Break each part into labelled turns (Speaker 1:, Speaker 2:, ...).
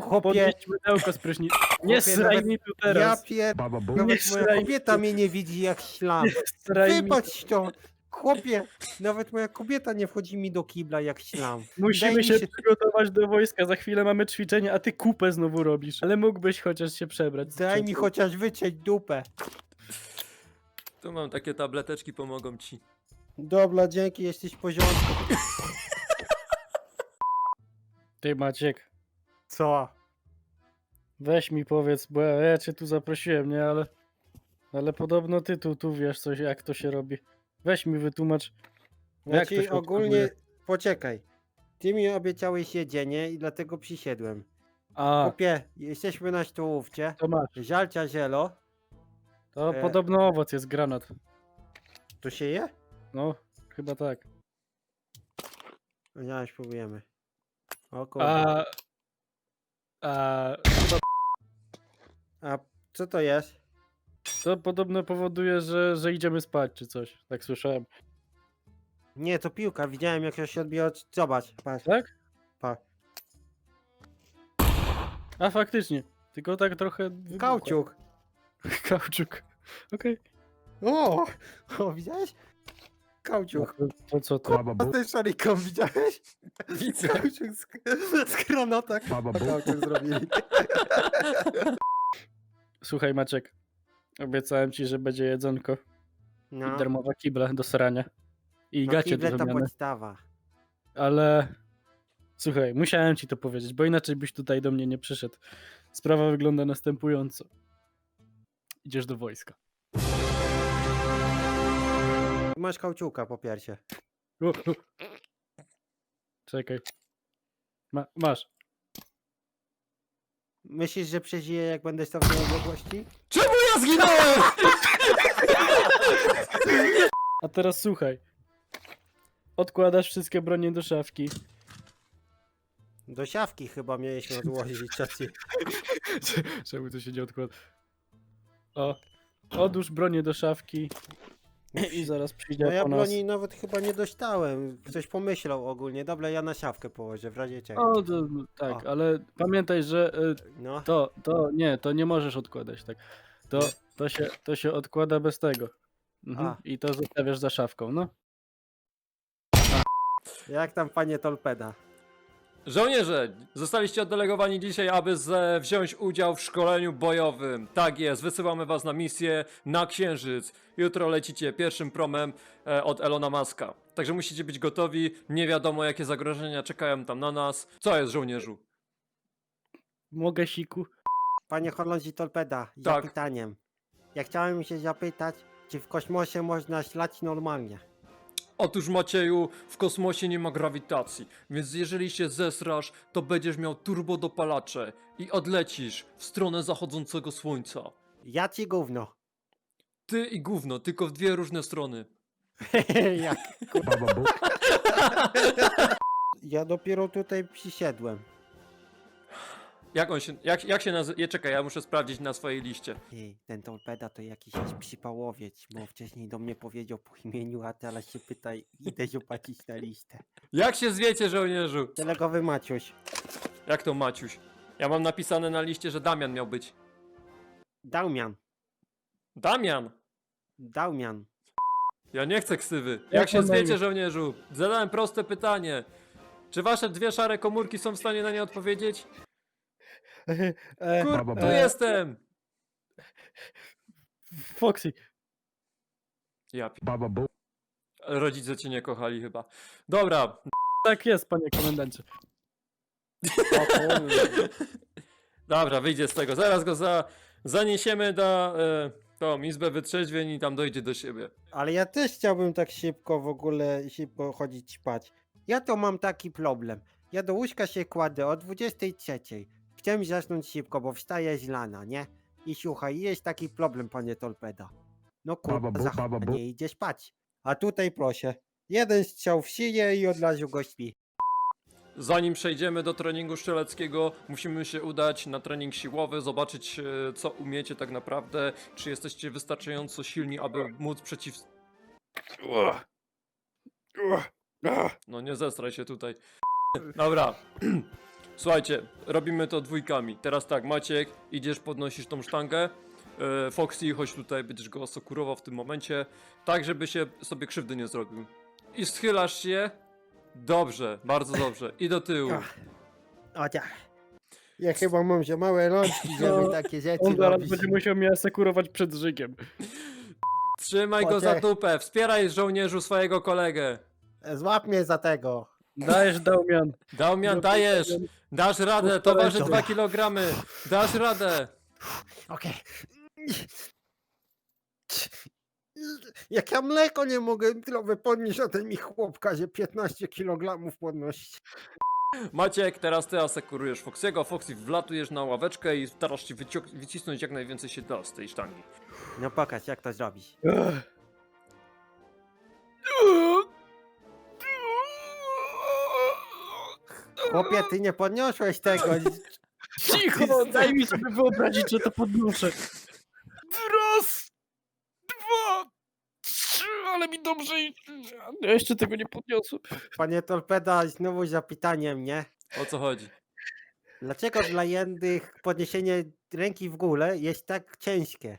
Speaker 1: Chłopie.
Speaker 2: podnieść mydełko z prysznic. Nie
Speaker 1: Chłopie,
Speaker 2: sraj
Speaker 1: nawet-
Speaker 2: mi tu
Speaker 1: Ja
Speaker 2: teraz.
Speaker 1: pier...
Speaker 3: Baba
Speaker 1: Nawet moja kobieta
Speaker 2: tu.
Speaker 1: mnie nie widzi jak ślam.
Speaker 2: Nie sraj mi.
Speaker 1: Wypatrz to! Chłopie, nawet moja kobieta nie wchodzi mi do kibla jak ślam. Daj
Speaker 2: Musimy
Speaker 1: mi
Speaker 2: się,
Speaker 1: się-
Speaker 2: przygotować do wojska. Za chwilę mamy ćwiczenie, a ty kupę znowu robisz. Ale mógłbyś chociaż się przebrać.
Speaker 1: Daj mi chociaż wyciąć dupę.
Speaker 4: Tu mam takie tableteczki, pomogą ci.
Speaker 1: Dobra, dzięki, jesteś w porządku.
Speaker 2: Ty Maciek,
Speaker 1: Co?
Speaker 2: weź mi powiedz, bo ja, ja cię tu zaprosiłem, nie? Ale, ale podobno ty tu, tu wiesz coś, jak to się robi. Weź mi wytłumacz. Jak to
Speaker 1: Znaczy
Speaker 2: się
Speaker 1: ogólnie, poczekaj. Ty mi obiecałeś jedzenie i dlatego przysiedłem.
Speaker 2: A,
Speaker 1: Chłopie, jesteśmy na stołówcie.
Speaker 2: to masz.
Speaker 1: Żalcia zielo.
Speaker 2: To
Speaker 1: E.
Speaker 2: podobno owoc jest granat.
Speaker 1: To się je?
Speaker 2: No, chyba tak.
Speaker 1: No, Zaraz spróbujemy. O kurde.
Speaker 2: A, a
Speaker 1: A co to jest?
Speaker 2: to podobno powoduje, że, że idziemy spać czy coś. Tak słyszałem.
Speaker 1: Nie, to piłka. Widziałem jak to się odbija od... Zobacz, patrz.
Speaker 2: Tak?
Speaker 1: Pa.
Speaker 2: A faktycznie. Tylko tak trochę. wybuchła.
Speaker 1: Kauczuk.
Speaker 2: Kauczuk. Okej.
Speaker 1: O! O, widziałeś?
Speaker 2: No
Speaker 1: Kauczuk.
Speaker 2: to, to co to?
Speaker 3: Baba
Speaker 1: A
Speaker 3: Bóg.
Speaker 1: ten szariką widziałeś?
Speaker 4: Widzę.
Speaker 1: Kauczuk z, z granata.
Speaker 3: Baba Bóg.
Speaker 1: Kauczuk zrobili.
Speaker 2: Słuchaj Maciek. Obiecałem ci, że będzie jedzonko
Speaker 1: No,
Speaker 2: i darmowa kibla do srania. I
Speaker 1: no
Speaker 2: gacie do
Speaker 1: kible to
Speaker 2: wymiany.
Speaker 1: podstawa.
Speaker 2: Ale słuchaj, musiałem ci to powiedzieć, bo inaczej byś tutaj do mnie nie przyszedł. Sprawa wygląda następująco. Idziesz do wojska.
Speaker 1: Masz kauczuka po piersie.
Speaker 2: U, u. Czekaj. Ma, masz.
Speaker 1: Myślisz, że przeżyję jak będę stał w tej odległości?
Speaker 4: Czemu ja zginąłem?
Speaker 2: A teraz słuchaj. Odkładasz wszystkie bronie do szafki.
Speaker 1: Do siawki chyba mieliśmy odłożyć czasie.
Speaker 2: Czemu to się nie odkłada? O. Odłóż bronię do szafki. I zaraz przyjdzie
Speaker 1: No ja
Speaker 2: po nas.
Speaker 1: broni nawet chyba nie dostałem. Ktoś pomyślał ogólnie. Dobra, ja na siawkę położę, w razie czego.
Speaker 2: O, to, no, tak,
Speaker 1: O.
Speaker 2: ale pamiętaj, że y,
Speaker 1: No,
Speaker 2: to, to nie, to nie możesz odkładać, tak. To, to, się, to się odkłada bez tego. Mhm.
Speaker 1: A.
Speaker 2: I to zostawiasz za szafką, no.
Speaker 1: jak tam panie Tolpeda?
Speaker 4: Żołnierze, zostaliście oddelegowani dzisiaj, aby ze, wziąć udział w szkoleniu bojowym. Tak jest, wysyłamy was na misję na Księżyc. Jutro lecicie pierwszym promem e, od Elona Muska. Także musicie być gotowi, nie wiadomo jakie zagrożenia czekają tam na nas. Co jest żołnierzu?
Speaker 2: Mogę siku?
Speaker 1: Panie Horlądzi Torpeda,
Speaker 4: Tak.
Speaker 1: zapytaniem. Ja chciałem się zapytać, czy w kosmosie można ślać normalnie?
Speaker 4: Otóż Macieju, w kosmosie nie ma grawitacji, więc jeżeli się zesrasz, to będziesz miał turbodopalacze i odlecisz w stronę zachodzącego słońca.
Speaker 1: Ja ci gówno.
Speaker 4: Ty i gówno, tylko w dwie różne strony.
Speaker 1: jak?
Speaker 3: Baba Bóg.
Speaker 1: Ja dopiero tutaj przysiedłem.
Speaker 4: Jak on się, jak, jak się nazywa? Czekaj, ja muszę sprawdzić na swojej liście.
Speaker 1: Ej, ten Torpeda to jakiś przypałowiec, bo wcześniej do mnie powiedział po imieniu, a teraz się pyta, idę zobaczyć na listę.
Speaker 4: Jak się zwiecie, żołnierzu?
Speaker 1: Telegowy Maciuś.
Speaker 4: Jak to Maciuś? Ja mam napisane na liście, że Damian miał być.
Speaker 1: Daumian.
Speaker 4: Damian!
Speaker 1: Daumian.
Speaker 4: Ja nie chcę ksywy. Jak,
Speaker 2: Jak
Speaker 4: się
Speaker 2: na
Speaker 4: zwiecie,
Speaker 2: imię?
Speaker 4: żołnierzu? Zadałem proste pytanie. Czy wasze dwie szare komórki są w stanie na nie odpowiedzieć?
Speaker 2: E,
Speaker 4: Kur... Tu jestem!
Speaker 2: Foxy.
Speaker 4: Ja pi-
Speaker 3: Baba Bóg.
Speaker 4: Rodzice cię nie kochali chyba. Dobra,
Speaker 2: Tak jest, panie komendancie.
Speaker 4: Dobra, wyjdzie z tego. Zaraz go za... zaniesiemy do e, tą izbę wytrzeźwień i tam dojdzie do siebie.
Speaker 1: Ale ja też chciałbym tak szybko w ogóle szybko chodzić spać. Ja to mam taki problem. Ja do łóżka się kładę o 23. Chciałem zasnąć szybko, bo wstaję z lana, nie? I słuchaj, jest taki problem, panie Torpeda. No
Speaker 3: Baba
Speaker 1: kurwa,
Speaker 3: bu,
Speaker 1: za
Speaker 3: baba bu.
Speaker 1: nie idzie spać. A tutaj proszę, jeden strzał w szyję i od razu go śpi.
Speaker 4: Zanim przejdziemy do treningu strzeleckiego, musimy się udać na trening siłowy, zobaczyć e, co umiecie tak naprawdę, czy jesteście wystarczająco silni, aby móc przeciw... No nie zestraj się tutaj. Dobra. Słuchajcie, robimy to dwójkami. Teraz tak, Maciek, idziesz, podnosisz tą sztangę. E, Foxy, chodź tutaj, będziesz go osekurował w tym momencie, tak żeby się sobie krzywdy nie zrobił. I schylasz się. Dobrze, bardzo dobrze. I do tyłu.
Speaker 1: O tak. Ja chyba mam za małe rączki, żeby
Speaker 2: No,
Speaker 1: takie rzeczy
Speaker 2: On zaraz
Speaker 1: robić.
Speaker 2: będzie musiał mnie asekurować przed Żygiem.
Speaker 4: Trzymaj go za
Speaker 1: Maciek.
Speaker 4: dupę, wspieraj żołnierzu swojego kolegę.
Speaker 1: Złap mnie za tego.
Speaker 2: Dajesz, Daumian.
Speaker 4: Daumian, dajesz! Dasz radę, to waży 2 kg. Dasz radę.
Speaker 1: Okej. Jak ja mleko nie mogę zdrowe podnieść, a ten mi chłop każe 15 kg podnosić.
Speaker 4: Maciek, teraz ty asekurujesz Foxiego, Foxy wlatujesz na ławeczkę i starasz się wycisnąć jak najwięcej się da z tej sztangi.
Speaker 1: No pokaż, jak to zrobić. Chłopie, ty nie podniosłeś tego.
Speaker 2: Cicho, daj mi sobie wyobrazić, że to podnoszę. Raz, dwa, trzy, ale mi dobrze i... Ja jeszcze tego nie podniosłem.
Speaker 1: Panie Torpeda, znowu zapytanie mnie.
Speaker 4: O co chodzi?
Speaker 1: Dlaczego dla jednych podniesienie ręki w górę jest tak ciężkie?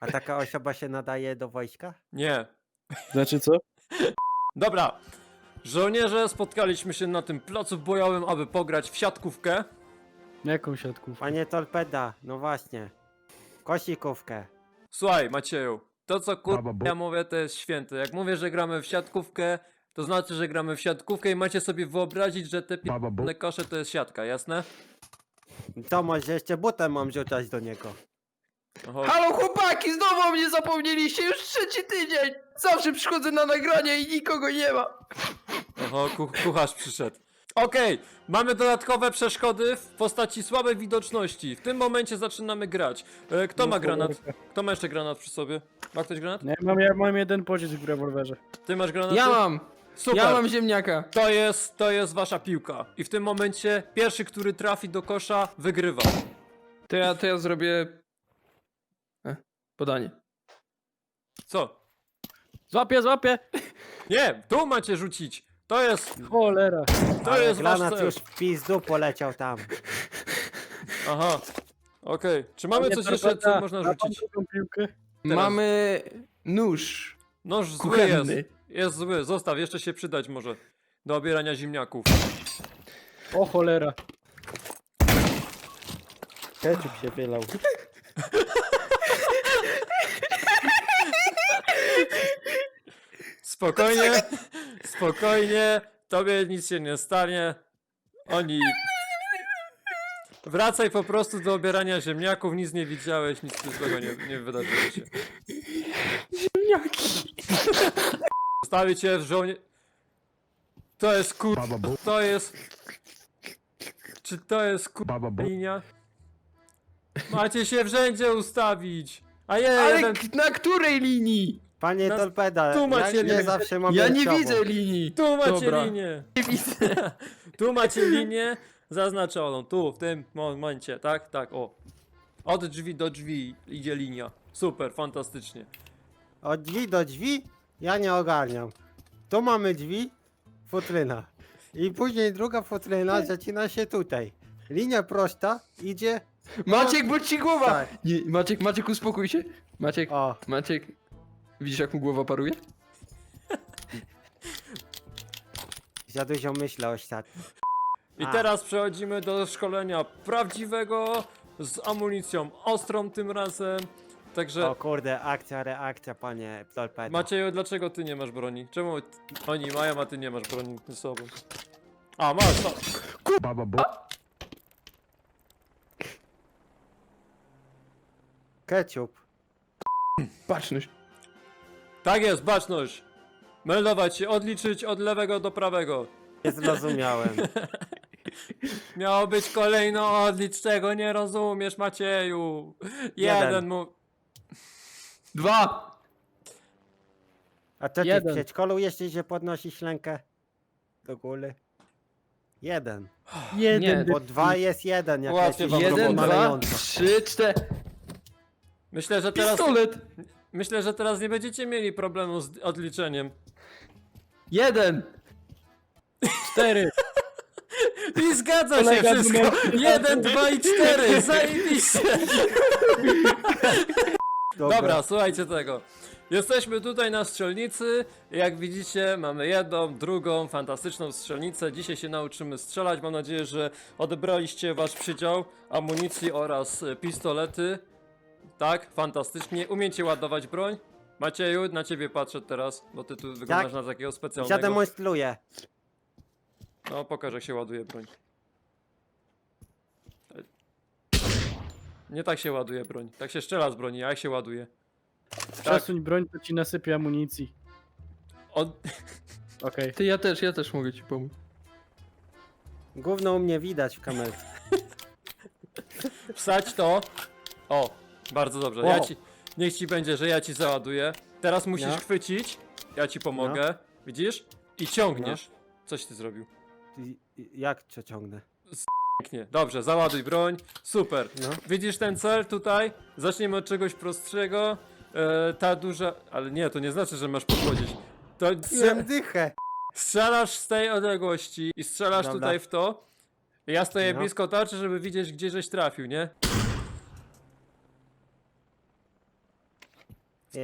Speaker 1: A taka osoba się nadaje do wojska?
Speaker 4: Nie.
Speaker 2: Znaczy co?
Speaker 4: Dobra. Żołnierze, spotkaliśmy się na tym placu bojowym, aby pograć w siatkówkę.
Speaker 2: Jaką siatkówkę?
Speaker 1: Panie Torpeda, no właśnie. Kosikówkę.
Speaker 4: Słuchaj, Macieju, to co kur...
Speaker 3: Baba bo-
Speaker 4: ja mówię, to jest święte. Jak mówię, że gramy w siatkówkę, to znaczy, że gramy w siatkówkę i macie sobie wyobrazić, że te
Speaker 3: Baba bo-
Speaker 4: p***ne kosze to jest siatka, jasne?
Speaker 1: To może jeszcze butem mam rzucać do niego.
Speaker 4: Oho.
Speaker 5: Halo chłopaki, znowu o mnie zapomnieliście, już trzeci tydzień! Zawsze przychodzę na nagranie i nikogo nie ma.
Speaker 4: Oho, ku kucharz przyszedł. Okej, mamy dodatkowe przeszkody w postaci słabej widoczności. W tym momencie zaczynamy grać. E, kto ma granat? Kto ma jeszcze granat przy sobie? Ma ktoś granat?
Speaker 2: Nie, mam, ja mam jeden pocisk w rewolwerze.
Speaker 4: Ty masz granat?
Speaker 5: Ja mam,
Speaker 4: Super.
Speaker 5: ja mam ziemniaka.
Speaker 4: To jest, to jest wasza piłka. I w tym momencie pierwszy, który trafi do kosza, wygrywa.
Speaker 5: To ja, to ja zrobię... E, podanie.
Speaker 4: Co?
Speaker 2: Złapię, złapię!
Speaker 4: Nie, tu macie rzucić. To jest,
Speaker 2: Cholera.
Speaker 4: to
Speaker 1: Ale
Speaker 4: jest wasz
Speaker 1: granat
Speaker 4: cel.
Speaker 1: już w pizdu poleciał tam.
Speaker 4: Aha. Okej, czy mamy
Speaker 2: Panie
Speaker 4: coś jeszcze, co można
Speaker 2: ma pan
Speaker 4: rzucić?
Speaker 2: drugą piłkę?
Speaker 4: Teraz.
Speaker 5: Mamy nóż
Speaker 4: Noż zły
Speaker 5: kuchenny.
Speaker 4: jest. Jest zły, zostaw, jeszcze się przydać może. Do obierania ziemniaków.
Speaker 2: O cholera.
Speaker 1: Ketchup się wylał.
Speaker 4: Spokojnie, spokojnie, tobie nic się nie stanie. Oni... Wracaj po prostu do obierania ziemniaków, nic nie widziałeś, nic złego nie, nie wydarzyło się.
Speaker 5: Ziemniaki.
Speaker 4: Zostawię cię w żołnie... To jest kur...
Speaker 3: Baba
Speaker 4: To jest... Czy to jest kur...
Speaker 3: Baba
Speaker 4: linia? Macie się wszędzie ustawić! A nie,
Speaker 5: Ale
Speaker 4: jeden...
Speaker 5: k- na której linii?
Speaker 1: Panie
Speaker 4: Na-
Speaker 1: Torpeda,
Speaker 4: tu
Speaker 1: ja
Speaker 4: macie
Speaker 1: nie
Speaker 4: linię.
Speaker 1: zawsze mam
Speaker 5: Ja nie
Speaker 1: sobą.
Speaker 5: widzę linii.
Speaker 4: Tu macie
Speaker 5: Dobra.
Speaker 4: linię!
Speaker 5: Nie widzę.
Speaker 4: Tu macie linię zaznaczoną, tu, w tym momencie, tak? Tak, o. Od drzwi do drzwi idzie linia. Super, fantastycznie.
Speaker 1: Od drzwi do drzwi? Ja nie ogarniam. Tu mamy drzwi, futryna. I później druga futryna zaczyna się tutaj. Linia prosta idzie.
Speaker 5: Maciek, bo ci głowa.
Speaker 1: Tak.
Speaker 5: Nie, Maciek, Maciek, uspokój się. Maciek,
Speaker 1: O,
Speaker 5: Maciek. Widzisz jak mu głowa paruje?
Speaker 1: za dużo myślę ostatnio.
Speaker 4: I
Speaker 1: A.
Speaker 4: teraz przechodzimy do szkolenia prawdziwego z amunicją ostrą tym razem. Także
Speaker 1: O kurde, akcja, reakcja, panie Torpeda.
Speaker 4: Macieju, dlaczego ty nie masz broni? Czemu t- oni mają, a ty nie masz broni ze sobą? A, masz, to.
Speaker 3: Baba bo-
Speaker 1: Ketchup.
Speaker 5: Baczność.
Speaker 4: Tak jest, baczność. Meldować się, odliczyć od lewego do prawego.
Speaker 1: Nie zrozumiałem.
Speaker 4: Miało być kolejno odlicz czego nie rozumiesz, Macieju. Jeden,
Speaker 1: Jeden.
Speaker 4: mu...
Speaker 5: Dwa.
Speaker 1: A to ty w
Speaker 2: Jeden.
Speaker 1: przedszkolu jeszcze się podnosisz rękę? Do góry? Jeden.
Speaker 2: Jeden.
Speaker 5: Nie,
Speaker 1: Bo dwa jest jeden, jak
Speaker 4: wam
Speaker 5: Jeden, dwa, trzy, cztery.
Speaker 4: Myślę, że teraz...
Speaker 5: Pistolet.
Speaker 4: Myślę, że teraz nie będziecie mieli problemu z odliczeniem.
Speaker 5: Jeden.
Speaker 2: Cztery.
Speaker 4: I zgadza się
Speaker 2: Kolega
Speaker 4: wszystko.
Speaker 2: numer.
Speaker 4: Jeden, dwa i cztery. Zajebiście. Dobra, słuchajcie tego. Jesteśmy tutaj na strzelnicy. Jak widzicie, mamy jedną, drugą, fantastyczną strzelnicę. Dzisiaj się nauczymy strzelać. Mam nadzieję, że odebraliście wasz przydział amunicji oraz e, pistolety. Tak, fantastycznie. Umiecie ładować broń? Macieju, na ciebie patrzę teraz, bo ty tu wyglądasz na takiego specjalnego.
Speaker 1: Zademonstruję.
Speaker 4: No, pokaż jak się ładuje broń. Nie tak się ładuje broń. Tak się strzela z broni, a jak się ładuje?
Speaker 2: Przesuń broń, to ci nasypie amunicji.
Speaker 4: Od...
Speaker 2: Okej.
Speaker 5: Ty, ja też, ja też mogę ci pomóc.
Speaker 1: Gówno u mnie widać w kamerce.
Speaker 4: Wsadź to. O, bardzo dobrze. Ja
Speaker 1: Wow.
Speaker 4: ci... Niech ci będzie, że ja ci załaduję. Teraz musisz
Speaker 1: No.
Speaker 4: chwycić. Ja ci pomogę. Widzisz? I ciągniesz. Coś ty zrobił.
Speaker 1: I- i- Jak to ciągnę?
Speaker 4: Pięknie. Dobrze, załaduj broń. Super.
Speaker 1: No.
Speaker 4: Widzisz ten cel tutaj? Zaczniemy od czegoś prostszego. E, ta duża... Ale nie, to nie znaczy, że masz podchodzić. To
Speaker 1: dychę.
Speaker 4: strzelasz z tej odległości i strzelasz
Speaker 1: Dobra.
Speaker 4: tutaj w to. Ja stoję
Speaker 1: No.
Speaker 4: blisko tarczy, żeby widzieć, gdzie żeś trafił, nie?
Speaker 1: E,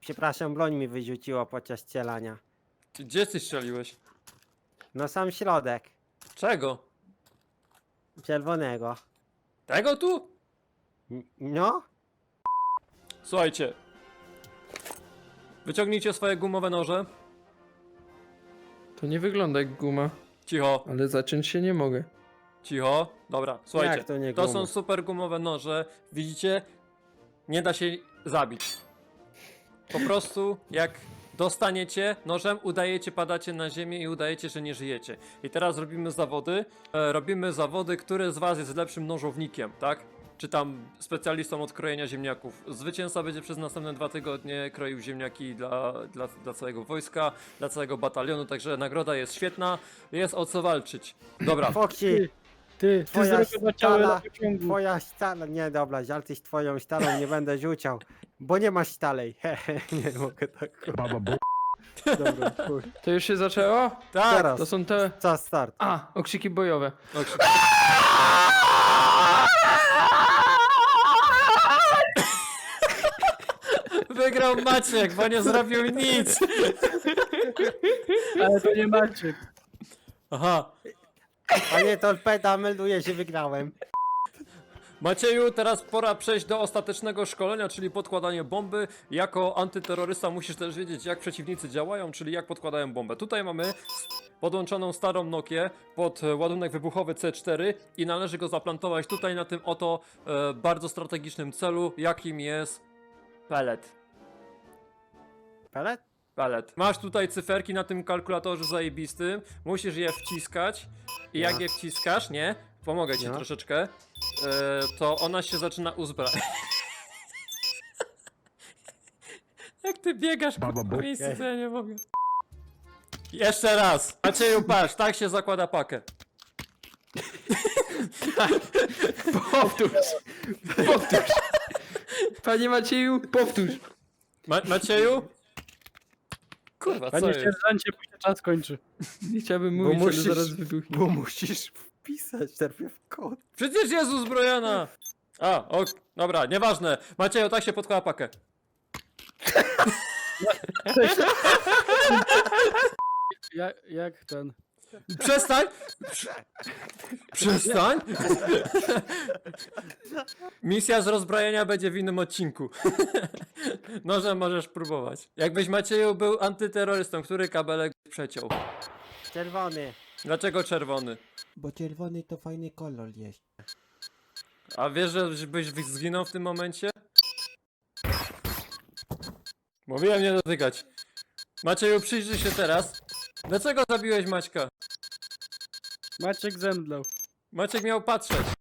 Speaker 1: przepraszam, broń mi wyrzuciło podczas strzelania.
Speaker 4: Ty- Gdzie ty strzeliłeś?
Speaker 1: No sam środek.
Speaker 4: Czego?
Speaker 1: Czerwonego.
Speaker 4: Tego tu?
Speaker 1: N- No?
Speaker 4: Słuchajcie. Wyciągnijcie swoje gumowe noże.
Speaker 5: To nie wygląda jak guma,
Speaker 4: Cicho,
Speaker 5: ale zacząć się nie mogę.
Speaker 4: cicho. Dobra, słuchajcie.
Speaker 1: Jak to nie
Speaker 4: są super gumowe noże. Widzicie? Nie da się zabić. Po prostu jak dostaniecie nożem, udajecie, padacie na ziemię i udajecie, że nie żyjecie. I teraz robimy zawody. E, robimy zawody, który z was jest lepszym nożownikiem, tak? Czy tam specjalistą od krojenia ziemniaków. Zwycięzca będzie przez następne dwa tygodnie kroił ziemniaki dla, dla, dla całego wojska, dla całego batalionu, także nagroda jest świetna. Jest o co walczyć. Dobra,
Speaker 1: Foxy,
Speaker 2: Ty, ty
Speaker 1: Twoja
Speaker 2: ciało na
Speaker 1: stala,
Speaker 2: pociągu.
Speaker 1: twoja stala... Nie, dobra, żarty z twoją stalą nie będę rzucał. Bo nie masz stalej. Hehe, nie mogę tak. Dobra, chuj.
Speaker 5: To już się zaczęło?
Speaker 4: tak.
Speaker 1: Teraz,
Speaker 5: To są te...
Speaker 1: czas start.
Speaker 5: A, okrzyki bojowe.
Speaker 4: Wygrał Maciek, bo nie zrobił nic.
Speaker 2: Ale to nie Maciek.
Speaker 4: Aha.
Speaker 1: A nie, torpeda melduje, że wygrałem.
Speaker 4: Macieju, teraz pora przejść do ostatecznego szkolenia, czyli podkładanie bomby. Jako antyterrorysta musisz też wiedzieć, jak przeciwnicy działają, czyli jak podkładają bombę. Tutaj mamy podłączoną starą Nokię pod e, ładunek wybuchowy C4 i należy go zaplantować tutaj na tym oto e, bardzo strategicznym celu, jakim jest pelet.
Speaker 1: Pelet?
Speaker 4: Pelet. Masz tutaj cyferki na tym kalkulatorze zajebistym, musisz je wciskać i jak
Speaker 1: Ja.
Speaker 4: je wciskasz, nie? Pomogę ci
Speaker 1: No.
Speaker 4: troszeczkę. E, to ona się zaczyna uzbrajać. jak ty biegasz po miejscu, to ja nie mogę. Jeszcze raz! Macieju, patrz, tak się zakłada pakę.
Speaker 5: Powtórz! Powtórz! Panie Macieju, powtórz!
Speaker 4: Ma Macieju? Kurwa, co
Speaker 2: Panie
Speaker 4: jest?
Speaker 2: sierżancie, bo się czas kończy.
Speaker 5: Nie chciałbym
Speaker 1: Bo
Speaker 5: mówić,
Speaker 1: musisz-
Speaker 5: ale zaraz wybuchnie.
Speaker 1: Bo musisz wpisać najpierw kod.
Speaker 4: Przecież jest uzbrojona! A, ok, dobra, nieważne. Macieju, tak się podkłada pakę.
Speaker 2: Jak, jak ten.
Speaker 4: Przestań! Przestań! Misja z rozbrajania będzie w innym odcinku. Nożem możesz próbować. Jakbyś Macieju był antyterrorystą, który kabelek przeciął?
Speaker 1: Czerwony.
Speaker 4: Dlaczego czerwony?
Speaker 1: Bo czerwony to fajny kolor jest.
Speaker 4: A wiesz, że byś zginął w tym momencie? Mówiłem nie dotykać. Macieju, przyjrzyj się teraz. Dlaczego zabiłeś Maćka?
Speaker 2: Maciek zemdlał.
Speaker 4: Maciek miał patrzeć.